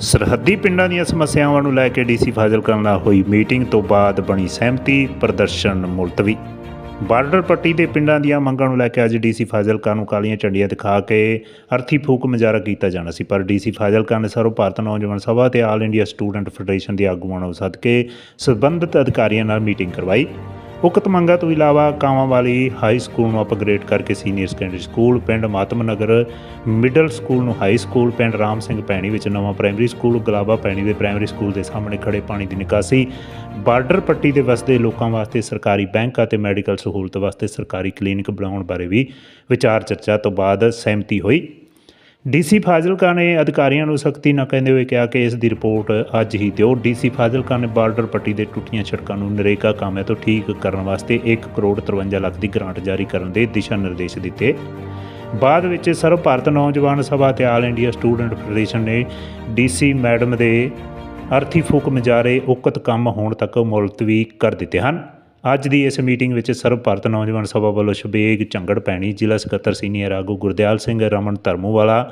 ਸਰਹੱਦੀ ਪਿੰਡਾਂ ਦੀਆਂ ਸਮੱਸਿਆਵਾਂ ਨੂੰ ਲੈ ਕੇ ਡੀਸੀ ਫਾਜ਼ਿਲਕਾ ਨਾਲ ਹੋਈ ਮੀਟਿੰਗ ਤੋਂ ਬਾਅਦ ਬਣੀ ਸਹਿਮਤੀ ਪ੍ਰਦਰਸ਼ਨ ਮੁਲਤਵੀ। ਬਾਰਡਰ ਪੱਟੀ ਦੇ ਪਿੰਡਾਂ ਦੀਆਂ ਮੰਗਾਂ ਨੂੰ ਲੈ ਕੇ ਅੱਜ ਡੀਸੀ ਫਾਜ਼ਿਲਕਾ ਨੂੰ ਕਾਲੀਆਂ ਝੰਡੀਆਂ ਦਿਖਾ ਕੇ ਅਰਥੀ ਫੂਕ ਮੁਜ਼ਾਹਰਾ ਕੀਤਾ ਜਾਣਾ ਸੀ। ਪਰ ਡੀਸੀ ਫਾਜ਼ਿਲਕਾ ਨੇ ਸਰਵ ਭਾਰਤ ਨੌਜਵਾਨ ਸਭਾ ਤੇ ਆਲ ਇੰਡੀਆ ਸਟੂਡੈਂਟ ਫੈਡਰੇਸ਼ਨ ਦੇ ਆਗੂਆਂ ਨੂੰ ਸੱਦ ਕੇ ਸਬੰਧਤ ਅਧਿਕਾਰੀਆਂ ਨਾਲ ਮੀਟਿੰਗ ਕਰਵਾਈ। ਉਕਤ ਮੰਗਾਂ ਤੋਂ ਇਲਾਵਾ ਕਾਵਾਂ ਵਾਲੀ ਹਾਈ ਸਕੂਲ ਨੂੰ ਅਪਗ੍ਰੇਡ ਕਰਕੇ ਸੀਨੀਅਰ ਸੈਕੰਡਰੀ ਸਕੂਲ ਪਿੰਡ ਮਾਤਮ ਨਗਰ ਮਿਡਲ ਸਕੂਲ ਨੂੰ ਹਾਈ ਸਕੂਲ ਪਿੰਡ ਰਾਮ ਸਿੰਘ ਪੈਣੀ ਵਿੱਚ ਨਵਾਂ ਪ੍ਰਾਇਮਰੀ ਸਕੂਲ ਗੁਲਾਬਾ ਪੈਣੀ ਦੇ ਪ੍ਰਾਇਮਰੀ ਸਕੂਲ ਦੇ ਸਾਹਮਣੇ ਖੜੇ ਪਾਣੀ ਦੀ ਨਿਕਾਸੀ, ਬਾਰਡਰ ਪੱਟੀ ਦੇ ਵਸਦੇ ਲੋਕਾਂ ਵਾਸਤੇ ਸਰਕਾਰੀ ਬੈਂਕ ਅਤੇ ਮੈਡੀਕਲ ਸਹੂਲਤ ਵਾਸਤੇ ਸਰਕਾਰੀ ਕਲੀਨਿਕ ਬਣਾਉਣ ਬਾਰੇ ਵੀ ਵਿਚਾਰ ਚਰਚਾ ਤੋਂ ਬਾਅਦ ਸਹਿਮਤੀ ਹੋਈ। ਡੀਸੀ ਫਾਜ਼ਿਲਕਾ ਨੇ ਅਧਿਕਾਰੀਆਂ ਨੂੰ ਸਖਤੀ ਨਾਲ ਕਹਿੰਦੇ ਹੋਏ ਕਿਹਾ ਕਿ ਇਸ ਦੀ ਰਿਪੋਰਟ ਅੱਜ ਹੀ ਦਿਓ। ਡੀਸੀ ਫਾਜ਼ਿਲਕਾ ਨੇ ਬਾਰਡਰ ਪੱਟੀ ਦੇ ਟੁੱਟੀਆਂ ਸੜਕਾਂ ਨੂੰ ਨਰੇਗਾ ਕਾਮਿਆਂ ਤੋਂ ਠੀਕ ਕਰਨ ਵਾਸਤੇ 1 ਕਰੋੜ 53 ਲੱਖ ਦੀ ਗ੍ਰਾਂਟ ਜਾਰੀ ਕਰਨ ਦੇ ਦਿਸ਼ਾ ਨਿਰਦੇਸ਼ ਦਿੱਤੇ। ਬਾਅਦ ਵਿੱਚ ਸਰਵ ਭਾਰਤ ਨੌਜਵਾਨ ਸਭਾ ਤੇ ਆਲ ਇੰਡੀਆ ਸਟੂਡੈਂਟ ਫੈਡਰੇਸ਼ਨ ਨੇ ਡੀਸੀ ਮੈਡਮ ਦੇ ਅਰਥੀ ਫੂਕ ਮਜਾਰੇ ਉਕਤ ਕੰਮ ਹੋਣ ਤੱਕ ਮੁਲਤਵੀ ਕਰ ਦਿੱਤੇ ਹਨ। ਅੱਜ ਦੀ ਇਸ ਮੀਟਿੰਗ ਵਿੱਚ ਸਰਵ ਭਾਰਤ ਨੌਜਵਾਨ ਸਭਾ ਵੱਲੋਂ ਸ਼ਬੇਗ ਝੰਗੜ ਪੈਣੀ, ਜ਼ਿਲ੍ਹਾ ਸਕੱਤਰ ਸੀਨੀਅਰ ਆਗੂ Gurdial Singh Raman Dharmuwala,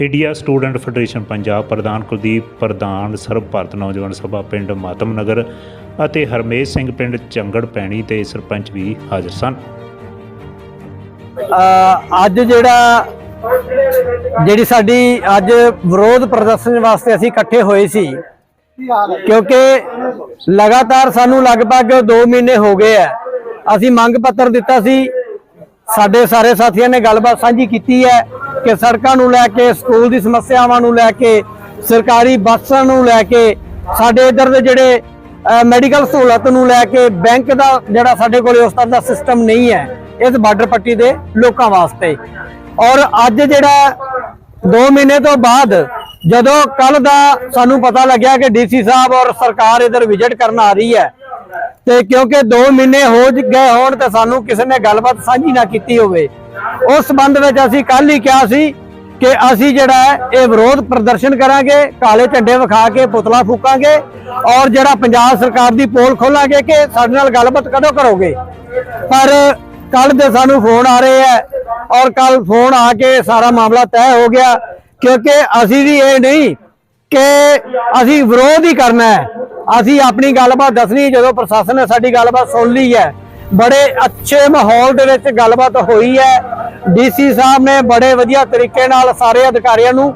India student federation Punjab ਪ੍ਰਧਾਨ ਕੁਲਦੀਪ ਪ੍ਰਧਾਨ ਸਰਵ ਭਾਰਤ ਨੌਜਵਾਨ ਸਭਾ ਪਿੰਡ ਮਾਤਮ ਨਗਰ ਅਤੇ ਹਰਮੇਸ਼ ਸਿੰਘ ਪਿੰਡ ਝੰਗੜ ਪੈਣੀ ਤੇ ਸਰਪੰਚ ਵੀ ਹਾਜ਼ਰ ਸਨ। ਅੱਜ ਜਿਹੜਾ, ਜਿਹੜੀ ਸਾਡੀ ਅੱਜ ਵਿਰੋਧ ਪ੍ਰਦਰਸ਼ਨ ਵਾਸਤੇ ਅਸੀਂ ਇਕੱਠੇ ਹੋਏ ਸੀ ਕਿਉਂਕਿ ਲਗਾਤਾਰ ਸਾਨੂੰ ਲਗਭਗ 2 ਮਹੀਨੇ ਹੋ ਗਏ ਆ। ਅਸੀਂ ਮੰਗ ਪੱਤਰ ਦਿੱਤਾ ਸੀ। ਸਾਡੇ ਸਾਰੇ ਸਾਥੀਆਂ ਨੇ ਗੱਲਬਾਤ ਸਾਂਝੀ ਕੀਤੀ ਹੈ ਕਿ ਸੜਕਾਂ ਨੂੰ ਲੈ ਕੇ, ਸਕੂਲ ਦੀ ਸਮੱਸਿਆਵਾਂ ਨੂੰ ਲੈ ਕੇ, ਸਰਕਾਰੀ ਬੱਸਾਂ ਨੂੰ ਲੈ ਕੇ, ਸਾਡੇ ਇਧਰ ਦੇ ਜਿਹੜੇ ਮੈਡੀਕਲ ਸਹੂਲਤ ਨੂੰ ਲੈ ਕੇ, ਬੈਂਕ ਦਾ ਜਿਹੜਾ ਸਾਡੇ ਕੋਲੇ ਉਸ ਤਰ੍ਹਾਂ ਦਾ ਸਿਸਟਮ ਨਹੀਂ ਹੈ, ਇਸ ਬਾਰਡਰ ਪੱਟੀ ਦੇ ਲੋਕਾਂ ਵਾਸਤੇ। ਔਰ ਅੱਜ ਜਿਹੜਾ 2 ਮਹੀਨੇ ਤੋਂ ਬਾਅਦ ਜਦੋਂ ਕੱਲ ਦਾ ਸਾਨੂੰ ਪਤਾ ਲੱਗਿਆ ਕਿ ਡੀਸੀ ਸਾਹਿਬ ਔਰ ਸਰਕਾਰ ਇਧਰ ਵਿਜ਼ਿਟ ਕਰਨ ਆ ਰਹੀ ਹੈ, ਤੇ ਕਿਉਂਕਿ 2 ਮਹੀਨੇ ਹੋ ਗਏ ਹੋਣ ਤੇ ਸਾਨੂੰ ਕਿਸੇ ਨੇ ਗੱਲਬਾਤ ਸਾਂਝੀ ਨਾ ਕੀਤੀ ਹੋਵੇ। ਉਸ ਸੰਬੰਧ ਵਿੱਚ ਅਸੀਂ ਕੱਲ ਹੀ ਕਿਹਾ ਸੀ ਕਿ ਅਸੀਂ ਜਿਹੜਾ ਹੈ, ਇਹ ਵਿਰੋਧ ਪ੍ਰਦਰਸ਼ਨ ਕਰਾਂਗੇ, ਕਾਲੇ ਝੰਡੇ ਵਿਖਾ ਕੇ ਪੁਤਲਾ ਫੂਕਾਂਗੇ ਔਰ ਜਿਹੜਾ ਪੰਜਾਬ ਸਰਕਾਰ ਦੀ ਪੋਲ ਖੋਲਾਂਗੇ ਕਿ ਸਾਡੇ ਨਾਲ ਗੱਲਬਾਤ ਕਦੋਂ ਕਰੋਗੇ। ਪਰ ਕੱਲ ਦੇ ਸਾਨੂੰ ਫੋਨ ਆ ਰਹੇ ਹੈ ਔਰ ਕੱਲ ਫੋਨ ਆ ਕੇ ਸਾਰਾ ਮਾਮਲਾ ਤੈਅ ਹੋ ਗਿਆ ਕਿਉਂਕਿ ਅਸੀਂ ਵੀ ਇਹ ਨਹੀਂ ਕਿ ਅਸੀਂ ਵਿਰੋਧ ਹੀ ਕਰਨਾ ਹੈ। ਅਸੀਂ ਆਪਣੀ ਗੱਲਬਾਤ ਦੱਸਣੀ ਜਦੋਂ ਪ੍ਰਸ਼ਾਸਨ ਨੇ ਸਾਡੀ ਗੱਲਬਾਤ ਸੁਣ ਲਈ ਹੈ। ਬੜੇ ਅੱਛੇ ਮਾਹੌਲ ਦੇ ਵਿੱਚ ਗੱਲਬਾਤ ਹੋਈ ਹੈ। ਡੀਸੀ ਸਾਹਿਬ ਨੇ ਬੜੇ ਵਧੀਆ ਤਰੀਕੇ ਨਾਲ ਸਾਰੇ ਅਧਿਕਾਰੀਆਂ ਨੂੰ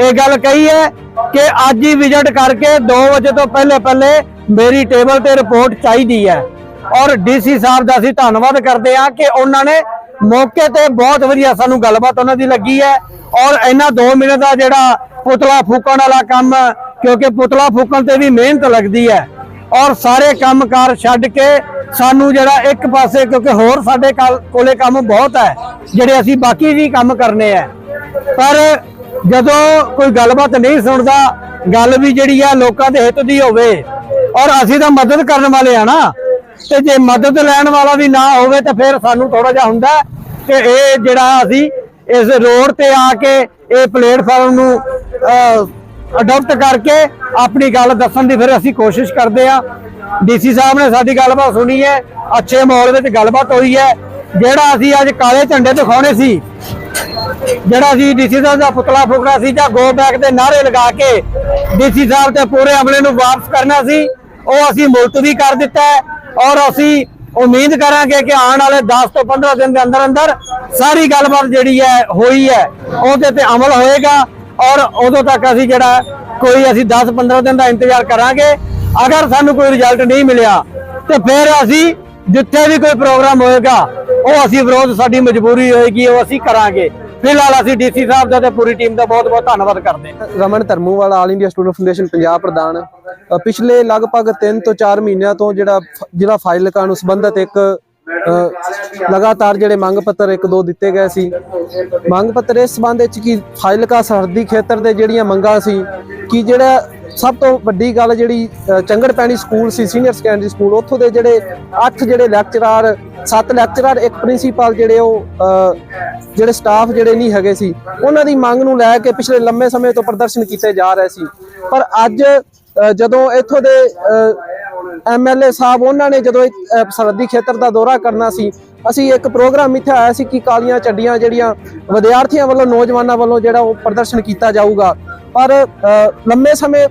ਇਹ ਗੱਲ ਕਹੀ ਹੈ ਕਿ ਅੱਜ ਹੀ ਵਿਜ਼ਿਟ ਕਰਕੇ 2 ਵਜੇ ਤੋਂ ਪਹਿਲੇ ਪਹਿਲੇ ਮੇਰੀ ਟੇਬਲ ਤੇ ਰਿਪੋਰਟ ਚਾਹੀਦੀ ਹੈ। ਔਰ ਡੀਸੀ ਸਾਹਿਬ ਦਾ ਅਸੀਂ ਧੰਨਵਾਦ ਕਰਦੇ ਹਾਂ ਕਿ ਉਹਨਾਂ ਨੇ ਮੌਕੇ ਤੇ ਬਹੁਤ ਵਧੀਆ ਸਾਨੂੰ ਗੱਲਬਾਤ ਉਹਨਾਂ ਦੀ ਲੱਗੀ ਹੈ। ਔਰ ਇਹਨਾਂ 2 ਮਿੰਟ ਦਾ ਜਿਹੜਾ ਪੁਤਲਾ ਫੂਕਣ ਵਾਲਾ ਕੰਮ, ਕਿਉਂਕਿ ਪੁਤਲਾ ਫੂਕਣ ਤੇ ਵੀ ਮਿਹਨਤ ਲੱਗਦੀ ਹੈ। ਔਰ ਸਾਰੇ ਕੰਮਕਾਰ ਛੱਡ ਕੇ ਸਾਨੂੰ ਜਿਹੜਾ ਇੱਕ ਪਾਸੇ, ਕਿਉਂਕਿ ਹੋਰ ਸਾਡੇ ਕੱਲ- ਕੋਲੇ ਕੰਮ ਬਹੁਤ ਹੈ, ਜਿਹੜੇ ਅਸੀਂ ਬਾਕੀ ਵੀ ਕੰਮ ਕਰਨੇ ਆ ਪਰ ਜਦੋਂ ਕੋਈ ਗੱਲਬਾਤ ਨਹੀਂ ਸੁਣਦਾ, ਗੱਲ ਵੀ ਜਿਹੜੀ ਆ ਲੋਕਾਂ ਦੇ ਹਿੱਤ ਦੀ ਹੋਵੇ, ਔਰ ਅਸੀਂ ਤਾਂ ਮਦਦ ਕਰਨ ਵਾਲੇ ਆ ਨਾ, ਤੇ ਜੇ ਮਦਦ ਲੈਣ ਵਾਲਾ ਵੀ ਨਾ ਹੋਵੇ, ਤਾਂ ਫਿਰ ਸਾਨੂੰ ਥੋੜਾ ਜਿਹਾ ਹੁੰਦਾ ਕਿ ਇਹ ਜਿਹੜਾ ਅਸੀਂ ਇਸ ਰੋਡ ਤੇ ਆ ਕੇ ਇਹ ਪਲੇਟਫਾਰਮ ਨੂੰ ਅਡਾਪਟ ਕਰਕੇ ਆਪਣੀ ਗੱਲ ਦੱਸਣ ਦੀ ਫਿਰ ਅਸੀਂ ਕੋਸ਼ਿਸ਼ ਕਰਦੇ ਆ ਡੀਸੀ ਸਾਹਿਬ ਨੇ ਸਾਡੀ ਗੱਲਬਾਤ ਸੁਣੀ ਹੈ, ਅੱਛੇ ਮਾਹੌਲ ਵਿੱਚ ਗੱਲਬਾਤ ਹੋਈ ਹੈ। ਜਿਹੜਾ ਅਸੀਂ ਅੱਜ ਕਾਲੇ ਝੰਡੇ ਦਿਖਾਉਣੇ ਸੀ, ਜਿਹੜਾ ਅਸੀਂ ਡੀਸੀ ਸਾਹਿਬ ਦਾ ਪੁਤਲਾ ਫੁਕਣਾ ਸੀ ਜਾਂ ਗੋ ਬੈਕ ਦੇ ਨਾਰੇ ਲਗਾ ਕੇ ਡੀਸੀ ਸਾਹਿਬ ਤੇ ਪੂਰੇ ਅਮਲੇ ਨੂੰ ਵਾਪਸ ਕਰਨਾ ਸੀ, ਉਹ ਅਸੀਂ ਮੁਲਤਵੀ ਕਰ ਦਿੱਤਾ ਹੈ। ਔਰ ਅਸੀਂ ਉਮੀਦ ਕਰਾਂਗੇ ਕਿ ਆਉਣ ਵਾਲੇ 10 ਤੋਂ 15 ਦਿਨ ਦੇ ਅੰਦਰ ਅੰਦਰ ਸਾਰੀ ਗੱਲਬਾਤ ਜਿਹੜੀ ਹੈ ਹੋਈ ਹੈ, ਉਹਦੇ ਤੇ ਅਮਲ ਹੋਏਗਾ ਔਰ ਉਦੋਂ ਤੱਕ ਅਸੀਂ ਜਿਹੜਾ ਕੋਈ ਅਸੀਂ 10 15 ਦਿਨ ਦਾ ਇੰਤਜ਼ਾਰ ਕਰਾਂਗੇ। ਅਗਰ ਸਾਨੂੰ ਕੋਈ ਰਿਜ਼ਲਟ ਨਹੀਂ ਮਿਲਿਆ, ਤੇ ਫਿਰ ਅਸੀਂ ਜਿੱਥੇ ਵੀ ਕੋਈ ਪ੍ਰੋਗਰਾਮ ਹੋਏਗਾ, ਉਹ ਅਸੀਂ ਵਿਰੋਧ ਸਾਡੀ ਮਜਬੂਰੀ ਹੋਏਗੀ, ਉਹ ਅਸੀਂ ਕਰਾਂਗੇ। ਫਿਲਹਾਲ ਅਸੀਂ ਡੀਸੀ ਸਾਹਿਬ ਦਾ ਤੇ ਪੂਰੀ ਟੀਮ ਦਾ ਬਹੁਤ ਬਹੁਤ ਧੰਨਵਾਦ ਕਰਦੇ ਹਾਂ। Raman Dharmuwala, all India student foundation Punjab ਪ੍ਰਧਾਨ। ਪਿਛਲੇ ਲਗਭਗ 3 ਤੋਂ 4 ਮਹੀਨਿਆਂ ਤੋਂ ਜਿਹੜਾ ਜਿਹੜਾ ਜ਼ਿਲ੍ਹਾ ਨੂੰ ਸੰਬੰਧਤ ਇੱਕ ਲਗਾਤਾਰ ਜਿਹੜੇ ਮੰਗ ਪੱਤਰ ਇੱਕ ਦੋ ਦਿੱਤੇ ਗਏ ਸੀ। ਮੰਗ ਪੱਤਰ ਇਸ ਸੰਬੰਧ ਵਿੱਚ ਕਿ ਫਾਜ਼ਿਲਕਾ ਸਰਹੱਦੀ ਖੇਤਰ ਦੇ ਜਿਹੜੀਆਂ ਮੰਗਾਂ ਸੀ, ਕਿ ਜਿਹੜਾ ਸਭ ਤੋਂ ਵੱਡੀ ਗੱਲ ਜਿਹੜੀ ਚੰਗੜ ਪੈਣੀ ਸਕੂਲ ਸੀ ਸੀਨੀਅਰ ਸੈਕੰਡਰੀ ਸਕੂਲ, ਉੱਥੋਂ ਦੇ ਜਿਹੜੇ 8 ਜਿਹੜੇ ਲੈਕਚਰਾਰ 7 ਲੈਕਚਰਾਰ ਇੱਕ ਪ੍ਰਿੰਸੀਪਲ ਜਿਹੜੇ ਉਹ ਜਿਹੜੇ ਸਟਾਫ ਜਿਹੜੇ ਨਹੀਂ ਹੈਗੇ ਸੀ, ਉਹਨਾਂ ਦੀ ਮੰਗ ਨੂੰ ਲੈ ਕੇ ਪਿਛਲੇ ਲੰਮੇ ਸਮੇਂ ਤੋਂ ਪ੍ਰਦਰਸ਼ਨ ਕੀਤੇ ਜਾ ਰਹੇ ਸੀ। ਪਰ ਅੱਜ ਜਦੋਂ ਇੱਥੋਂ ਦੇ ਐਮਐਲਏ ਸਾਹਿਬ, ਉਹਨਾਂ ਨੇ ਜਦੋਂ ਸਰਹੱਦੀ ਖੇਤਰ ਦਾ ਦੌਰਾ ਕਰਨਾ ਸੀ, ਅਸੀਂ ਇੱਕ ਪ੍ਰੋਗਰਾਮ ਇੱਥੇ ਆਇਆ ਸੀ ਕਿ ਕਾਲੀਆਂ ਚੱਡੀਆਂ ਜਿਹੜੀਆਂ ਵਿਦਿਆਰਥੀਆਂ ਵੱਲੋਂ, ਨੌਜਵਾਨਾਂ ਵੱਲੋਂ ਜਿਹੜਾ ਉਹ ਪ੍ਰਦਰਸ਼ਨ ਕੀਤਾ ਜਾਊਗਾ। ਪਰ ਲੰਮੇ ਸਮੇਂ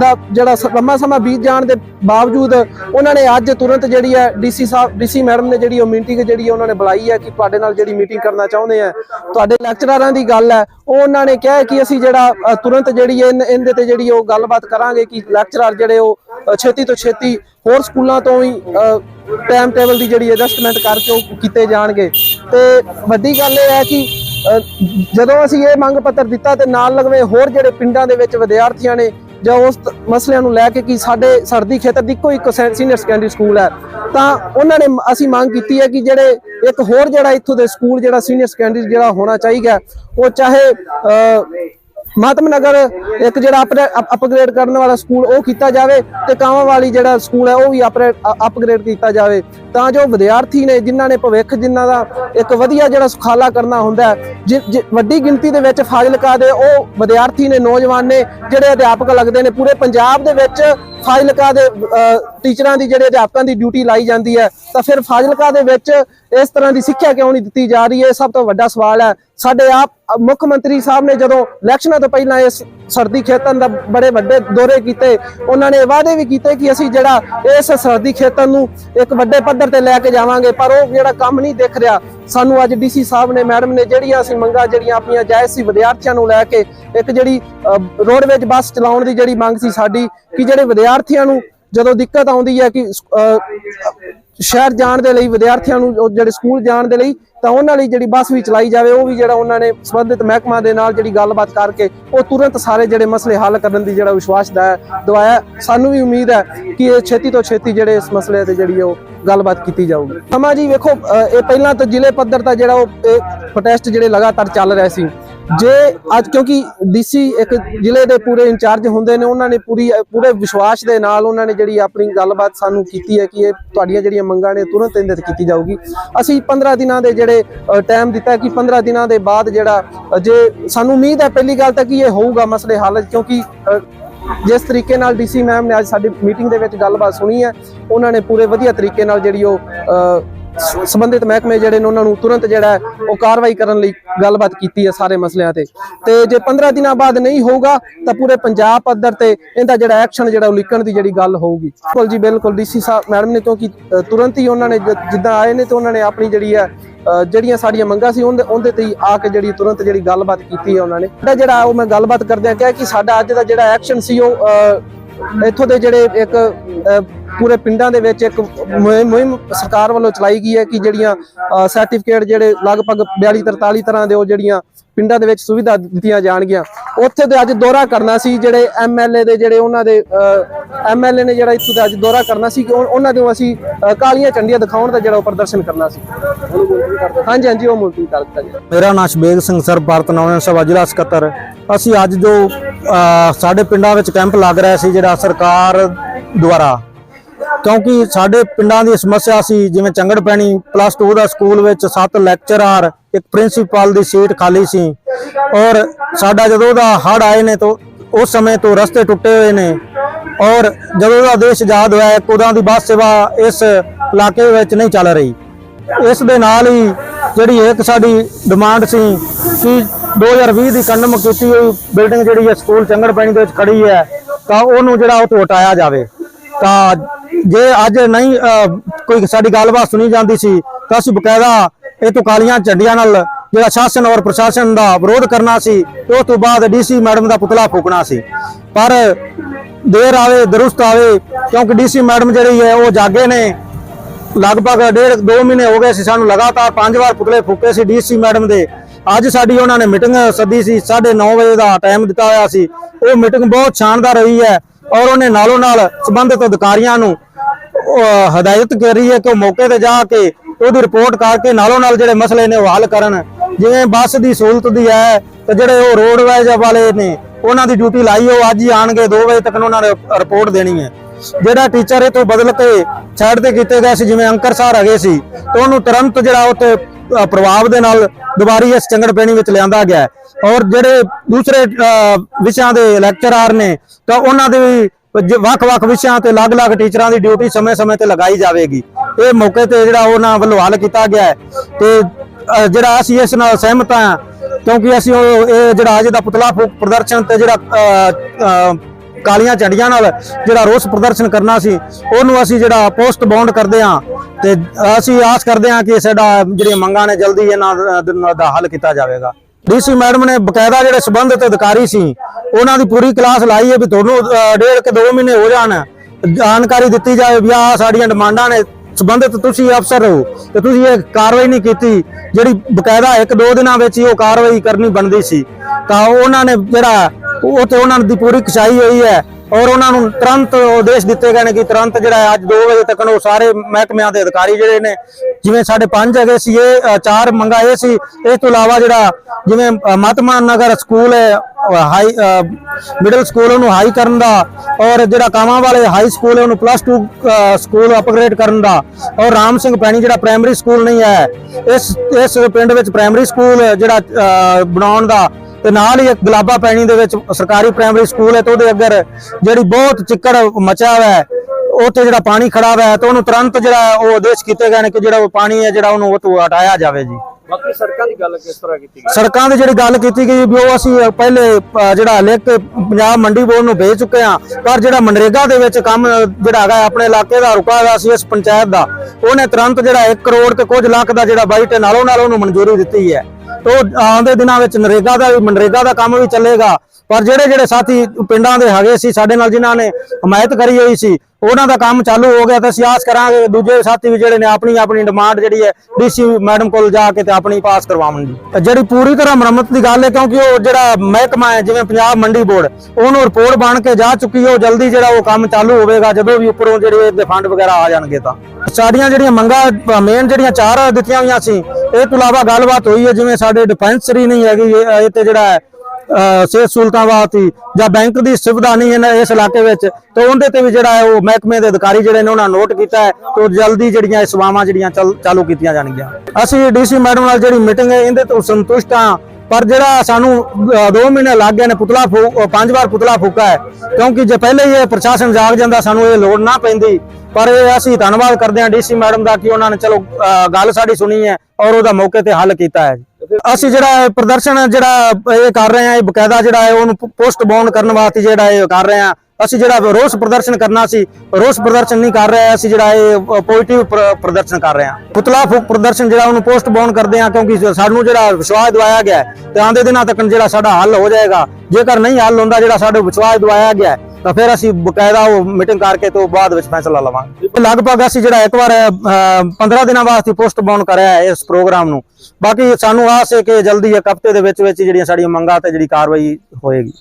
ਦਾ ਜਿਹੜਾ ਸ- ਲੰਮਾ ਸਮਾਂ ਬੀਤ ਜਾਣ ਦੇ ਬਾਵਜੂਦ ਉਹਨਾਂ ਨੇ ਅੱਜ ਤੁਰੰਤ ਜਿਹੜੀ ਹੈ ਡੀਸੀ ਸਾਹਿਬ ਡੀਸੀ ਮੈਡਮ ਨੇ ਜਿਹੜੀ ਉਹ ਮੀਟਿੰਗ ਜਿਹੜੀ ਉਹਨਾਂ ਨੇ ਬੁਲਾਈ ਹੈ ਕਿ ਤੁਹਾਡੇ ਨਾਲ ਜਿਹੜੀ ਮੀਟਿੰਗ ਕਰਨਾ ਚਾਹੁੰਦੇ ਆ, ਤੁਹਾਡੇ ਲੈਕਚਰਾਰਾਂ ਦੀ ਗੱਲ ਹੈ, ਉਹ ਉਹਨਾਂ ਨੇ ਕਿਹਾ ਕਿ ਅਸੀਂ ਜਿਹੜਾ ਤੁਰੰਤ ਜਿਹੜੀ ਹੈ ਇਹਦੇ ਤੇ ਜਿਹੜੀ ਉਹ ਗੱਲਬਾਤ ਕਰਾਂਗੇ ਕਿ ਲੈਕਚਰਾਰ ਜਿਹੜੇ ਉਹ ਛੇਤੀ ਤੋਂ ਛੇਤੀ ਹੋਰ ਸਕੂਲਾਂ ਤੋਂ ਵੀ ਟਾਈਮ ਟੇਬਲ ਦੀ ਜਿਹੜੀ ਐਡਜਸਟਮੈਂਟ ਕਰਕੇ ਉਹ ਕੀਤੇ ਜਾਣਗੇ। ਤੇ ਵੱਡੀ ਗੱਲ ਇਹ ਹੈ ਕਿ ਜਦੋਂ ਅਸੀਂ ਇਹ ਮੰਗ ਪੱਤਰ ਦਿੱਤਾ ਤੇ ਨਾਲ ਲਗਵੇਂ ਹੋਰ ਜਿਹੜੇ ਪਿੰਡਾਂ ਦੇ ਵਿੱਚ ਵਿਦਿਆਰਥੀਆਂ ਨੇ ਜਾਂ ਉਸ ਮਸਲਿਆਂ ਨੂੰ ਲੈ ਕੇ ਕਿ ਸਾਡੇ ਸਰਦੀ ਖੇਤਰ ਦੀ ਇੱਕੋ ਇੱਕ ਸੀਨੀਅਰ ਸੈਕੰਡਰੀ ਸਕੂਲ ਹੈ, ਤਾਂ ਉਹਨਾਂ ਨੇ ਅਸੀਂ ਮੰਗ ਕੀਤੀ ਹੈ ਕਿ ਜਿਹੜੇ ਇੱਕ ਹੋਰ ਜਿਹੜਾ ਇੱਥੋਂ ਦੇ ਸਕੂਲ ਜਿਹੜਾ ਸੀਨੀਅਰ ਸੈਕੰਡਰੀ ਜਿਹੜਾ ਹੋਣਾ ਚਾਹੀਦਾ, ਉਹ ਚਾਹੇ ਅ, ਨਗਰ ਇੱਕ ਜਿਹੜਾ ਅਪਗ੍ਰੇਡ ਕਰਨ ਵਾਲਾ ਸਕੂਲ ਉਹ ਕੀਤਾ ਜਾਵੇ ਤੇ ਕਾਵਾਂ ਵਾਲੀ ਜਿਹੜਾ ਸਕੂਲ ਹੈ ਉਹ ਵੀ ਅਪਗ੍ਰੇਡ ਕੀਤਾ ਜਾਵੇ। ਤਾਂ ਜੋ ਵਿਦਿਆਰਥੀ ਨੇ ਜਿਨ੍ਹਾਂ ਨੇ ਭਵਿੱਖ ਜਿਨ੍ਹਾਂ ਦਾ ਇੱਕ ਵਧੀਆ ਜਿਹੜਾ ਸੁਖਾਲਾ ਕਰਨਾ ਹੁੰਦਾ ਜਿ- ਜਿ- ਵੱਡੀ ਗਿਣਤੀ ਦੇ ਵਿੱਚ ਫਾਜ਼ਿਲਕਾ ਦੇ ਉਹ ਵਿਦਿਆਰਥੀ ਨੇ ਨੌਜਵਾਨ ਨੇ ਜਿਹੜੇ ਅਧਿਆਪਕ ਲੱਗਦੇ ਨੇ ਪੂਰੇ ਪੰਜਾਬ ਦੇ ਵਿੱਚ ਫਾਜ਼ਿਲਕਾ ਦੇ ਟੀਚਰਾਂ ਦੀ ਜਿਹੜੇ ਅਧਿਆਪਕਾਂ ਦੀ ਡਿਊਟੀ ਲਾਈ ਜਾਂਦੀ ਹੈ ਤਾਂ ਫਿਰ ਫਾਜ਼ਿਲਕਾ ਦੇ ਵਿੱਚ ਇਸ ਤਰ੍ਹਾਂ ਦੀ ਸਿੱਖਿਆ ਕਿਉਂ ਨਹੀਂ ਦਿੱਤੀ ਜਾ ਰਹੀ ਹੈ? ਇਹ ਸਭ ਤੋਂ ਵੱਡਾ ਸਵਾਲ ਹੈ। ਸਾਡੇ ਆਪ ਮੁੱਖ ਮੰਤਰੀ ਸਾਹਿਬ ਨੇ ਜਦੋਂ ਇਲੈਕਸ਼ਨਾਂ ਤੋਂ ਪਹਿਲਾਂ ਇਸ ਸਰਦੀ ਖੇਤਰ ਦਾ ਬੜੇ ਵੱਡੇ ਦੌਰੇ ਕੀਤੇ ਉਹਨਾਂ ਨੇ ਵਾਅਦੇ ਵੀ ਕੀਤੇ ਕਿ ਅਸੀਂ ਜਿਹੜਾ ਇਸ ਸਰਦੀ ਖੇਤਰ ਨੂੰ ਇੱਕ ਵੱਡੇ ਪੱਧਰ ਤੇ ਲੈ ਕੇ ਜਾਵਾਂਗੇ ਪਰ ਉਹ ਜਿਹੜਾ ਕੰਮ ਨਹੀਂ ਦਿਖ ਰਿਹਾ। ਸਾਨੂੰ ਅੱਜ ਡੀਸੀ ਸਾਹਿਬ ਨੇ ਮੈਡਮ ਨੇ ਜਿਹੜੀਆਂ ਅਸੀਂ ਮੰਗਾਂ ਜਿਹੜੀਆਂ ਆਪਣੀਆਂ ਜਾਇਜ਼ ਸੀ ਵਿਦਿਆਰਥੀਆਂ ਨੂੰ ਲੈ ਕੇ ਇੱਕ ਜਿਹੜੀ ਅ, ਰੋਡਵੇਜ ਬੱਸ ਚਲਾਉਣ ਦੀ ਜਿਹੜੀ ਮੰਗ ਸੀ ਸਾਡੀ ਕਿ ਜਿਹੜੇ ਵਿਦਿਆਰਥੀਆਂ ਨੂੰ ਜਦੋਂ ਦਿੱਕਤ ਆਉਂਦੀ ਹੈ ਕਿ ਅ, ਸ਼ਹਿਰ ਜਾਣ ਦੇ ਲਈ, ਵਿਦਿਆਰਥੀਆਂ ਨੂੰ ਜਿਹੜੇ ਸਕੂਲ ਜਾਣ ਦੇ ਲਈ, ਤਾਂ ਉਹਨਾਂ ਲਈ ਜਿਹੜੀ ਬੱਸ ਵੀ ਚਲਾਈ ਜਾਵੇ, ਉਹ ਵੀ ਜਿਹੜਾ ਉਹਨਾਂ ਨੇ ਸੰਬੰਧਿਤ ਮਹਿਕਮਾ ਦੇ ਨਾਲ ਜਿਹੜੀ ਗੱਲਬਾਤ ਕਰਕੇ, ਉਹ ਤੁਰੰਤ ਸਾਰੇ ਜਿਹੜੇ ਮਸਲੇ ਹੱਲ ਕਰਨ ਦੀ ਜਿਹੜਾ ਵਿਸ਼ਵਾਸ ਦਾ ਦਵਾਇਆ। ਸਾਨੂੰ ਵੀ ਉਮੀਦ ਹੈ ਕਿ ਇਹ ਛੇਤੀ ਤੋਂ ਛੇਤੀ ਜਿਹੜੇ ਇਸ ਮਸਲੇ ਤੇ ਜਿਹੜੀ ਉਹ ਗੱਲਬਾਤ ਕੀਤੀ ਜਾਊਗੀ। ਸਮਾਂ ਜੀ ਵੇਖੋ ਇਹ ਪਹਿਲਾਂ ਤਾਂ ਜ਼ਿਲ੍ਹੇ ਪੱਧਰ ਦਾ ਜਿਹੜਾ ਉਹ ਪ੍ਰੋਟੈਸਟ ਜਿਹੜੇ ਲਗਾਤਾਰ ਚੱਲ ਰਹੇ ਸੀ ਜੇ ਅੱਜ ਕਿਉਂਕਿ ਡੀਸੀ ਇੱਕ ਜ਼ਿਲ੍ਹੇ ਦੇ ਪੂਰੇ ਇੰਚਾਰਜ ਹੁੰਦੇ ਨੇ, ਉਹਨਾਂ ਨੇ ਪੂਰੀ, ਪੂਰੇ ਵਿਸ਼ਵਾਸ ਦੇ ਨਾਲ ਉਹਨਾਂ ਨੇ ਜਿਹੜੀ ਆਪਣੀ ਗੱਲਬਾਤ ਸਾਨੂੰ ਕੀਤੀ ਹੈ ਕਿ ਇਹ ਤੁਹਾਡੀਆਂ ਜਿਹੜੀਆਂ ਮੰਗਾਂ ਨੇ ਤੁਰੰਤ ਇਹਦੇ ਤੇ ਕੀਤੀ ਜਾਊਗੀ। ਅਸੀਂ 15 ਦਿਨਾਂ ਦੇ ਜਿਹੜੇ ਟਾਈਮ ਦਿੱਤਾ ਕਿ 15 ਦਿਨਾਂ ਦੇ ਬਾਅਦ ਜਿਹੜਾ ਜੇ ਸਾਨੂੰ ਉਮੀਦ ਹੈ ਪਹਿਲੀ ਗੱਲ ਤਾਂ ਕਿ ਇਹ ਹੋਊਗਾ ਮਸਲੇ ਹੱਲ, ਕਿਉਂਕਿ ਜਿਸ ਤਰੀਕੇ ਨਾਲ ਡੀਸੀ ਮੈਮ ਨੇ ਅੱਜ ਸਾਡੀ ਮੀਟਿੰਗ ਦੇ ਵਿੱਚ ਗੱਲਬਾਤ ਸੁਣੀ ਹੈ, ਉਹਨਾਂ ਨੇ ਪੂਰੇ ਵਧੀਆ ਤਰੀਕੇ ਨਾਲ ਜਿਹੜੀ ਉਹ ਸੰਬੰਧਿਤ ਮਹਿਕਮੇ ਜਿਹੜੇ ਨੇ ਉਹਨਾਂ ਨੂੰ ਤੁਰੰਤ ਜਿਹੜਾ ਉਹ ਕਾਰਵਾਈ ਕਰਨ ਲਈ ਗੱਲਬਾਤ ਕੀਤੀ ਹੈ ਸਾਰੇ ਮਸਲਿਆਂ ਤੇ। ਤੇ ਜੇ 15 ਦਿਨਾਂ ਬਾਅਦ ਨਹੀਂ ਹੋਊਗਾ, ਤਾਂ ਪੂਰੇ ਪੰਜਾਬ ਪੱਧਰ ਤੇ ਇਹਦਾ ਜਿਹੜਾ ਐਕਸ਼ਨ ਜਿਹੜਾ ਉਹ ਦੀ ਜਿਹੜੀ ਗੱਲ ਹੋਊਗੀ। ਬਿਲਕੁਲ ਜੀ, ਬਿਲਕੁਲ। ਡੀਸੀ ਸਾਹਿਬ ਮੈਡਮ ਨੇ ਕਿਉਂਕਿ ਤੁਰੰਤ ਹੀ ਉਹਨਾਂ ਨੇ ਜਿੱਦਾਂ ਆਏ ਨੇ ਤੇ ਉਹਨਾਂ ਨੇ ਆਪਣੀ ਜਿਹੜੀ ਹੈ ਜਿਹੜੀਆਂ ਸਾਡੀਆਂ ਮੰਗਾਂ ਸੀ, ਉਹਦੇ ਉਹਦੇ ਤੇ ਆ ਕੇ ਜਿਹੜੀ ਤੁਰੰਤ ਜਿਹੜੀ ਗੱਲਬਾਤ ਕੀਤੀ ਹੈ ਉਹਨਾਂ ਨੇ। ਜਿਹੜਾ ਉਹ ਮੈਂ ਗੱਲਬਾਤ ਕਰਦਿਆਂ ਕਿਹਾ ਕਿ ਸਾਡਾ ਅੱਜ ਦਾ ਜਿਹੜਾ ਐਕਸ਼ਨ ਸੀ ਉਹ ਇੱਥੋਂ ਦੇ ਜਿਹੜੇ ਇੱਕ ਪੂਰੇ ਪਿੰਡਾਂ ਦੇ ਵਿੱਚ ਇੱਕ ਮੁਹਿੰਮ ਸਰਕਾਰ ਵੱਲੋਂ ਚਲਾਈ ਗਈ ਹੈ ਕਿ ਜਿਹੜੀਆਂ ਸਰਟੀਫਿਕੇਟ ਜਿਹੜੇ ਲਗਭਗ 42 43 ਤਰ੍ਹਾਂ ਦੇ ਉਹ ਜਿਹੜੀਆਂ ਪਿੰਡਾਂ ਦੇ ਵਿੱਚ ਸੁਵਿਧਾ ਦਿੱਤੀਆਂ ਜਾਣਗੀਆਂ। ਉੱਥੇ ਤੇ ਅੱਜ ਦੌਰਾ ਕਰਨਾ ਸੀ ਜਿਹੜੇ ਐਮਐਲਏ ਦੇ ਜਿਹੜੇ ਉਹਨਾਂ ਦੇ ਐਮਐਲਏ ਨੇ ਜਿਹੜਾ ਇੱਥੋਂ ਦਾ ਅੱਜ ਦੌਰਾ ਕਰਨਾ ਸੀ ਕਿ ਉਹਨਾਂ ਦੇ ਅਸੀਂ ਕਾਲੀਆਂ ਝੰਡੀਆਂ ਦਿਖਾਉਣ ਦਾ ਜਿਹੜਾ ਉਹ ਪ੍ਰਦਰਸ਼ਨ ਕਰਨਾ ਸੀ। ਹਾਂਜੀ ਹਾਂਜੀ ਉਹ ਮੁਲਤਵੀ ਕਰ ਦਿੱਤਾ ਗਿਆ ਮੇਰਾ ਨਾਮ ਸ਼ਬੇਗ ਸਿੰਘ ਸਰ ਭਾਰਤ ਨੌਜਵਾਨ ਸਭਾ ਜ਼ਿਲ੍ਹਾ ਸਕੱਤਰ। ਅਸੀਂ ਅੱਜ ਜੋ ਅਹ, ਸਾਡੇ ਪਿੰਡਾਂ ਵਿੱਚ ਕੈਂਪ ਲੱਗ ਰਿਹਾ ਸੀ ਜਿਹੜਾ ਸਰਕਾਰ ਦੁਆਰਾ ਕਿਉਂਕਿ ਸਾਡੇ ਪਿੰਡਾਂ ਦੀ ਸਮੱਸਿਆ ਸੀ, ਜਿਵੇਂ ਚੰਗੜ ਪੈਣੀ ਪਲੱਸ 2 ਦਾ ਸਕੂਲ ਵਿੱਚ 7 ਲੈਕਚਰਰ ਇੱਕ ਪ੍ਰਿੰਸੀਪਲ ਦੀ ਸੀਟ ਖਾਲੀ ਸੀ। ਔਰ ਸਾਡਾ ਜਦੋਂ ਦਾ ਹੜ ਆਏ ਨੇ ਤਾਂ ਉਸ ਸਮੇਂ ਤੋਂ ਰਸਤੇ ਟੁੱਟੇ ਹੋਏ ਨੇ। ਔਰ ਜਦੋਂ ਦਾ ਦੇਸ਼ ਆਜ਼ਾਦ ਹੋਇਆ ਹੈ ਕੋਦਾਂ ਦੀ ਬੱਸ ਸੇਵਾ ਇਸ ਇਲਾਕੇ ਵਿੱਚ ਨਹੀਂ ਚੱਲ ਰਹੀ। ਇਸ ਦੇ ਨਾਲ ਹੀ ਜਿਹੜੀ ਇੱਕ ਸਾਡੀ ਡਿਮਾਂਡ ਸੀ ਕਿ 2020 ਦੀ ਕੰਡਮ ਕੀਤੀ ਹੋਈ ਬਿਲਡਿੰਗ ਜਿਹੜੀ ਹੈ ਸਕੂਲ ਚੰਗੜ ਪੈਣੀ ਦੇ ਵਿੱਚ ਖੜੀ ਹੈ, ਤਾਂ ਉਹਨੂੰ ਜਿਹੜਾ ਉਹ ਤੋਂ ਹਟਾਇਆ ਜਾਵੇ। ਤਾਂ ਜੇ ਅੱਜ ਨਹੀਂ ਕੋਈ ਸਾਡੀ ਗੱਲਬਾਤ ਸੁਣੀ ਜਾਂਦੀ ਸੀ, ਤਾਂ ਅਸੀਂ ਬਕਾਇਦਾ ਇਹ ਤੋਂ ਕਾਲੀਆਂ ਝੰਡੀਆਂ ਨਾਲ ਜਿਹੜਾ ਸ਼ਾਸਨ ਔਰ ਪ੍ਰਸ਼ਾਸਨ ਦਾ ਵਿਰੋਧ ਕਰਨਾ ਸੀ ਤੇ ਉਸ ਤੋਂ ਬਾਅਦ ਡੀਸੀ ਮੈਡਮ ਦਾ ਪੁਤਲਾ ਫੂਕਣਾ ਸੀ। ਪਰ ਦੇਰ ਆਵੇ, ਦਰੁਸਤ ਆਵੇ, ਕਿਉਂਕਿ ਡੀਸੀ ਮੈਡਮ ਜਿਹੜੀ ਹੈ, ਉਹ ਜਾਗੇ ਨੇ। ਲਗਭਗ ਡੇਢ, ਦੋ ਮਹੀਨੇ ਹੋ ਗਏ ਸੀ, ਸਾਨੂੰ ਲਗਾਤਾਰ ਪੰਜ ਵਾਰ ਪੁਤਲੇ ਫੂਕੇ ਸੀ ਡੀਸੀ ਮੈਡਮ ਦੇ। ਅੱਜ ਸਾਡੀ ਉਹਨਾਂ ਨੇ ਮੀਟਿੰਗ ਸੱਦੀ ਸੀ 9:30 ਵਜੇ ਦਾ ਟਾਈਮ ਦਿੱਤਾ ਹੋਇਆ ਸੀ। ਉਹ ਮੀਟਿੰਗ ਬਹੁਤ ਸ਼ਾਨਦਾਰ ਰਹੀ ਹੈ ਔਰ ਉਹਨੇ ਨਾਲੋਂ ਨਾਲ ਸੰਬੰਧਿਤ ਅਧਿਕਾਰੀਆਂ ਨੂੰ ਹਦਾਇਤ ਕਰੀ ਹੈ ਕਿ ਉਹ ਮੌਕੇ ਤੇ ਜਾ ਕੇ ਉਹਦੀ ਰਿਪੋਰਟ ਕਰਕੇ ਨਾਲੋਂ ਨਾਲ ਜਿਹੜੇ ਮਸਲੇ ਨੇ ਉਹ ਹੱਲ ਕਰਨ। ਜਿਵੇਂ ਬੱਸ ਦੀ ਸਹੂਲਤ ਦੀ ਹੈ ਤੇ ਜਿਹੜੇ ਉਹ ਰੋਡਵੇਜ ਵਾਲੇ ਨੇ, ਉਹਨਾਂ ਦੀ ਡਿਊਟੀ ਲਾਈ ਉਹ ਅੱਜ ਹੀ ਆਣਗੇ 2 ਵਜੇ ਤੱਕ ਉਹਨਾਂ ਨੇ ਰਿਪੋਰਟ ਦੇਣੀ ਹੈ। ਜਿਹੜਾ ਟੀਚਰ ਇਹ ਤੋਂ ਬਦਲ ਕੇ ਸਾਈਡ ਤੇ ਕੀਤੇ ਗਏ ਸੀ, ਜਿਵੇਂ ਅੰਕਰ ਸਾਹਿਬ ਹੈਗੇ ਸੀ, ਤੇ ਉਹਨੂੰ ਤੁਰੰਤ ਜਿਹੜਾ ਉੱਥੇ ਪ੍ਰਭਾਵ ਦੇ ਨਾਲ ਦੁਬਾਰੀ ਇਸ ਚੰਗੜ ਪੈਣੀ ਵਿੱਚ ਲਿਆਂਦਾ ਗਿਆ ਔਰ ਜਿਹੜੇ ਦੂਸਰੇ ਵਿਸ਼ਿਆਂ ਦੇ ਲੈਕਚਰਾਰ ਨੇ, ਤਾਂ ਉਹਨਾਂ ਦੇ ਵੀ ਵੱਖ-ਵੱਖ ਵਿਸ਼ਿਆਂ ਤੇ ਅਲੱਗ-ਅਲੱਗ ਟੀਚਰਾਂ ਦੀ ਡਿਊਟੀ ਸਮੇਂ-ਸਮੇਂ ਤੇ ਲਗਾਈ ਜਾਵੇਗੀ। ਇਹ ਮੌਕੇ ਤੇ ਜਿਹੜਾ ਉਹਨਾਂ ਵੱਲੋਂ ਹੱਲ ਕੀਤਾ ਗਿਆ ਹੈ। ਤੇ ਜਿਹੜਾ ਅਸੀਂ ਇਸ ਨਾਲ ਸਹਿਮਤ ਹਾਂ, ਕਿਉਂਕਿ ਅਸੀਂ ਉਹ, ਇਹ ਜਿਹੜਾ ਅੱਜ ਦਾ ਪੁਤਲਾ ਫੂਕ ਪ੍ਰਦਰਸ਼ਨ ਤੇ ਜਿਹੜਾ ਕਾਲੀਆਂ ਝੰਡੀਆਂ ਨਾਲ ਜਿਹੜਾ ਰੋਸ ਪ੍ਰਦਰਸ਼ਨ ਕਰਨਾ ਸੀ, ਉਹਨੂੰ ਅਸੀਂ ਜਿਹੜਾ ਪੋਸਟ ਬਾਉਂਡ ਕਰਦੇ ਹਾਂ। ਤੇ ਅਸੀਂ ਆਸ ਕਰਦੇ ਹਾਂ ਕਿ ਸਾਡਾ ਜਿਹੜੀਆਂ ਮੰਗਾਂ ਨੇ ਜਲਦੀ ਇਹਨਾਂ ਦਾ- ਹੱਲ ਕੀਤਾ ਜਾਵੇਗਾ। ਡੀਸੀ ਮੈਡਮ ਨੇ ਬਕਾਇਦਾ ਜਿਹੜੇ ਸੰਬੰਧਿਤ ਅਧਿਕਾਰੀ ਸੀ ਉਹਨਾਂ ਦੀ ਪੂਰੀ ਕਲਾਸ ਲਾਈ ਹੈ ਵੀ ਤੁਹਾਨੂੰ ਡੇਢ ਕੇ 2 ਮਹੀਨੇ ਹੋ ਜਾਣ। ਜਾਣਕਾਰੀ ਦਿੱਤੀ ਜਾਵੇ ਵੀ ਆਹ ਸਾਡੀਆਂ ਡਿਮਾਂਡਾਂ ਨੇ, ਸੰਬੰਧਿਤ ਤੁਸੀਂ ਅਫਸਰ ਹੋ ਤੇ ਤੁਸੀਂ ਇਹ ਕਾਰਵਾਈ ਨਹੀਂ ਕੀਤੀ, ਜਿਹੜੀ ਬਕਾਇਦਾ ਇੱਕ ਦੋ ਦਿਨਾਂ ਵਿੱਚ ਹੀ ਉਹ ਕਾਰਵਾਈ ਕਰਨੀ ਬਣਦੀ ਸੀ। ਤਾਂ ਉਹਨਾਂ ਨੇ ਜਿਹੜਾ ਉਹ ਤੇ ਉਹਨਾਂ ਦੀ ਪੂਰੀ ਕਸ਼ਾਈ ਹੋਈ ਹੈ ਔਰ ਉਹਨਾਂ ਨੂੰ ਤੁਰੰਤ ਆਦੇਸ਼ ਦਿੱਤੇ ਗਏ ਨੇ ਕਿ ਤੁਰੰਤ ਜਿਹੜਾ ਅੱਜ 2 ਵਜੇ ਤੱਕ ਉਹ ਸਾਰੇ ਮਹਿਕਮਿਆਂ ਦੇ ਅਧਿਕਾਰੀ ਜਿਹੜੇ ਨੇ ਜਿਵੇਂ ਸਾਡੇ ਪੰਜ ਹੈਗੇ ਸੀ ਇਹ ਚਾਰ ਮੰਗਾ ਇਹ ਸੀ। ਇਸ ਤੋਂ ਇਲਾਵਾ ਜਿਹੜਾ ਜਿਵੇਂ ਅ, ਮਹਾਤਮਾ ਨਗਰ ਸਕੂਲ ਹੈ ਹਾਈ ਮਿਡਲ ਸਕੂਲ ਉਹਨੂੰ ਹਾਈ ਕਰਨ ਦਾ ਔਰ ਜਿਹੜਾ ਕਾਵਾਂ ਵਾਲੇ ਹਾਈ ਸਕੂਲ ਹੈ ਉਹਨੂੰ ਪਲੱਸ 2 ਸਕੂਲ ਅਪਗ੍ਰੇਡ ਕਰਨ ਦਾ ਔਰ ਰਾਮ ਸਿੰਘ ਪੈਣੀ ਜਿਹੜਾ ਪ੍ਰਾਇਮਰੀ ਸਕੂਲ ਨਹੀਂ ਹੈ ਇਸ ਇਸ ਪਿੰਡ ਵਿੱਚ ਪ੍ਰਾਇਮਰੀ ਸਕੂਲ ਜਿਹੜਾ ਬਣਾਉਣ ਦਾ ਤੇ ਨਾਲ ਹੀ ਗੁਲਾਬਾ ਪੈਣੀ ਦੇ ਵਿੱਚ ਸਰਕਾਰੀ ਪ੍ਰਾਇਮਰੀ ਸਕੂਲ ਹੈ ਤੇ ਉਹਦੇ ਅੱਗੇ ਜਿਹੜੀ ਬਹੁਤ ਚਿੱਕੜ ਮਚਿਆ ਹੋਇਆ ਹੈ ਉੱਥੇ ਜਿਹੜਾ ਪਾਣੀ ਖੜਾ ਹੋਇਆ ਹੈ ਤੇ ਉਹਨੂੰ ਤੁਰੰਤ ਜਿਹੜਾ ਉਹ ਆਦੇਸ਼ ਕੀਤੇ ਗਏ ਨੇ ਕਿ ਜਿਹੜਾ ਉਹ ਪਾਣੀ ਹੈ ਜਿਹੜਾ ਉਹਨੂੰ ਉਹ ਤੋਂ ਹਟਾਇਆ ਜਾਵੇ ਜੀ। ਬਾਕੀ ਸੜਕਾਂ ਦੀ ਗੱਲ ਕਿਸ ਤਰ੍ਹਾਂ ਕੀਤੀ ਗਈ? ਸੜਕਾਂ ਦੀ ਜਿਹੜੀ ਗੱਲ ਕੀਤੀ ਗਈ ਵੀ ਉਹ ਅਸੀਂ ਪਹਿਲੇ ਜਿਹੜਾ ਲਿਖ ਕੇ ਪੰਜਾਬ ਮੰਡੀ ਬੋਰਡ ਨੂੰ ਭੇਜ ਚੁੱਕੇ ਹਾਂ ਪਰ ਜਿਹੜਾ ਮਨਰੇਗਾ ਦੇ ਵਿੱਚ ਕੰਮ ਜਿਹੜਾ ਹੈਗਾ ਆਪਣੇ ਇਲਾਕੇ ਦਾ ਰੁਕਾ ਹੋਇਆ ਸੀ ਇਸ ਪੰਚਾਇਤ ਦਾ ਉਹਨੇ ਤੁਰੰਤ ਜਿਹੜਾ 1 ਕਰੋੜ ਤੇ ਕੁਝ ਲੱਖ ਦਾ ਜਿਹੜਾ ਬਾਈਟ ਨਾਲੋਂ ਨਾਲ ਉਹਨੂੰ ਮਨਜ਼ੂਰੀ ਦਿੱਤੀ ਹੈ। ਤੇ ਉਹ ਆਉਂਦੇ ਦਿਨਾਂ ਵਿੱਚ ਨਰੇਗਾ ਦਾ ਵੀ, ਮਨਰੇਗਾ ਦਾ ਕੰਮ ਵੀ ਚੱਲੇਗਾ। ਪਰ ਜਿਹੜੇ ਜਿਹੜੇ ਸਾਥੀ ਪਿੰਡਾਂ ਦੇ ਹੈਗੇ ਸੀ, ਸਾਡੇ ਨਾਲ ਜਿਨ੍ਹਾਂ ਨੇ ਹਮਾਇਤ ਕਰੀ ਹੋਈ ਸੀ ਉਹਨਾਂ ਦਾ ਕੰਮ ਚਾਲੂ ਹੋ ਗਿਆ ਤਾਂ ਅਸੀਂ ਆਸ ਕਰਾਂਗੇ ਦੂਜੇ ਸਾਥੀ ਵੀ ਜਿਹੜੇ ਨੇ ਆਪਣੀ ਆਪਣੀ ਡਿਮਾਂਡ ਜਿਹੜੀ ਹੈ ਡੀਸੀ ਮੈਡਮ ਕੋਲ ਜਾ ਕੇ ਤੇ ਆਪਣੀ ਪਾਸ ਕਰਵਾਉਣ ਜੀ। ਜਿਹੜੀ ਪੂਰੀ ਤਰ੍ਹਾਂ ਮੁਰੰਮਤ ਦੀ ਗੱਲ ਹੈ ਕਿਉਂਕਿ ਉਹ ਜਿਹੜਾ ਮਹਿਕਮਾ ਹੈ, ਜਿਵੇਂ ਪੰਜਾਬ ਮੰਡੀ ਬੋਰਡ, ਉਹਨੂੰ ਰਿਪੋਰਟ ਬਣ ਕੇ ਜਾ ਚੁੱਕੀ ਹੈ, ਉਹ ਜਲਦੀ ਜਿਹੜਾ ਉਹ ਕੰਮ ਚਾਲੂ ਹੋਵੇਗਾ, ਜਦੋਂ ਵੀ ਉੱਪਰੋਂ ਜਿਹੜੇ ਇਹਦੇ ਫੰਡ ਵਗੈਰਾ ਆ ਜਾਣਗੇ ਤਾਂ। ਸਾਡੀਆਂ ਜਿਹੜੀਆਂ ਮੰਗਾਂ ਮੇਨ ਜਿਹੜੀਆਂ ਚਾਰ ਦਿੱਤੀਆਂ ਹੋਈਆਂ ਸੀ, ਇਹ ਤੋਂ ਇਲਾਵਾ ਗੱਲਬਾਤ ਹੋਈ ਹੈ, ਜਿਵੇਂ ਸਾਡੇ ਡਿਫੈਂਸਰੀ ਨਹੀਂ ਹੈਗੀ ਇਹ ਤੇ ਜਿਹੜਾ ਹੈ ਸਿਹਤ ਸਹੂਲਤਾਂ ਵਾਸਤੇ ਜਾਂ ਬੈਂਕ ਦੀ ਸੁਵਿਧਾ ਨਹੀਂ ਹੈ ਇਸ ਇਲਾਕੇ ਵਿੱਚ, ਤੇ ਉਹਦੇ ਤੇ ਵੀ ਜਿਹੜਾ ਹੈ ਉਹ ਮਹਿਕਮੇ ਦੇ ਅਧਿਕਾਰੀ ਜਿਹੜੇ ਨੇ ਉਹਨਾਂ ਨੋਟ ਕੀਤਾ ਹੈ ਤੇ ਜਲਦੀ ਜਿਹੜੀਆਂ ਇਹ ਸੇਵਾਵਾਂ ਜਿਹੜੀਆਂ ਚਾਲੂ ਕੀਤੀਆਂ ਜਾਣਗੀਆਂ। ਅਸੀਂ ਡੀਸੀ ਮੈਡਮ ਨਾਲ ਜਿਹੜੀ ਮੀਟਿੰਗ ਹੈ, ਇਹਦੇ ਤੋਂ ਸੰਤੁਸ਼ਟ ਹਾਂ, ਪਰ ਜਿਹੜਾ ਸਾਨੂੰ 2 ਮਹੀਨੇ ਲੱਗ ਗਏ ਨੇ ਪੁਤਲਾ ਫੂਕ ਪੰਜ ਵਾਰ ਪੁਤਲਾ ਫੂਕਾ ਹੈ, ਕਿਉਂਕਿ ਜੇ ਪਹਿਲੇ ਹੀ ਇਹ ਪ੍ਰਸ਼ਾਸਨ ਜਾਗ ਜਾਂਦਾ, ਸਾਨੂੰ ਇਹ ਲੋੜ ਨਾ ਪੈਂਦੀ। ਪਰ ਇਹ ਅਸੀਂ ਧੰਨਵਾਦ ਕਰਦੇ ਹਾਂ ਡੀਸੀ ਮੈਡਮ ਦਾ ਕਿ ਉਹਨਾਂ ਨੇ ਚਲੋ, ਅਹ, ਗੱਲ ਸਾਡੀ ਸੁਣੀ ਹੈ ਔਰ ਉਹਦਾ ਮੌਕੇ ਤੇ ਹੱਲ ਕੀਤਾ ਹੈ। ਅਸੀਂ ਜਿਹੜਾ ਇਹ ਪ੍ਰਦਰਸ਼ਨ ਜਿਹੜਾ ਇਹ ਕਰ ਰਹੇ ਹਾਂ, ਇਹ ਬਕਾਇਦਾ ਜਿਹੜਾ ਉਹਨੂੰ ਪੋਸਟ ਕਰਨ ਵਾਸਤੇ ਜਿਹੜਾ ਇਹ ਕਰ ਰਹੇ ਹਾਂ। ਅਸੀਂ ਜਿਹੜਾ ਰੋਸ ਪ੍ਰਦਰਸ਼ਨ ਕਰਨਾ ਸੀ, ਰੋਸ ਪ੍ਰਦਰਸ਼ਨ ਨਹੀਂ ਕਰ ਰਹੇ, ਅਸੀਂ ਜਿਹੜਾ ਇਹ ਪੋਜ਼ਿਟਿਵ ਪ੍ਰਦਰਸ਼ਨ ਕਰ ਰਹੇ ਹਾਂ। ਪੁਤਲਾ ਫੂਕ ਪ੍ਰਦਰਸ਼ਨ ਜਿਹੜਾ ਉਹਨੂੰ ਪੋਸਟ ਕਰਦੇ ਹਾਂ, ਕਿਉਂਕਿ ਸਾਨੂੰ ਜਿਹੜਾ ਵਿਸ਼ਵਾਸ ਦਵਾਇਆ ਗਿਆ ਤੇ ਆਉਂਦੇ ਦਿਨਾਂ ਤੱਕ ਜਿਹੜਾ ਸਾਡਾ ਹੱਲ ਹੋ ਜਾਏਗਾ। ਜੇਕਰ ਨਹੀਂ ਹੱਲ ਹੁੰਦਾ, ਜਿਹੜਾ ਸਾਡੇ ਵਿਸ਼ਵਾਸ ਦਵਾਇਆ ਗਿਆ ਤਾਂ ਫਿਰ ਅਸੀਂ ਬਕਾਇਦਾ ਉਹ ਮੀਟਿੰਗ ਕਰਕੇ ਤੋਂ ਬਾਅਦ ਵਿੱਚ ਫੈਸਲਾ ਲਵਾਂਗੇ। ਲਗਭਗ ਅਸੀਂ ਜਿਹੜਾ ਇੱਕ ਵਾਰ ਅਹ, 15 ਦਿਨਾਂ ਵਾਸਤੇ ਪੋਸਟ ਬਾਉਂਡ ਕਰਿਆ ਇਸ ਪ੍ਰੋਗਰਾਮ ਨੂੰ। ਬਾਕੀ ਸਾਨੂੰ ਆਸ ਹੈ ਕਿ ਜਲਦੀ ਇੱਕ ਹਫ਼ਤੇ ਦੇ ਵਿੱਚ ਵਿੱਚ ਜਿਹੜੀਆਂ ਸਾਡੀਆਂ ਮੰਗਾਂ ਤੇ ਜਿਹੜੀ ਕਾਰਵਾਈ ਹੋਏਗੀ।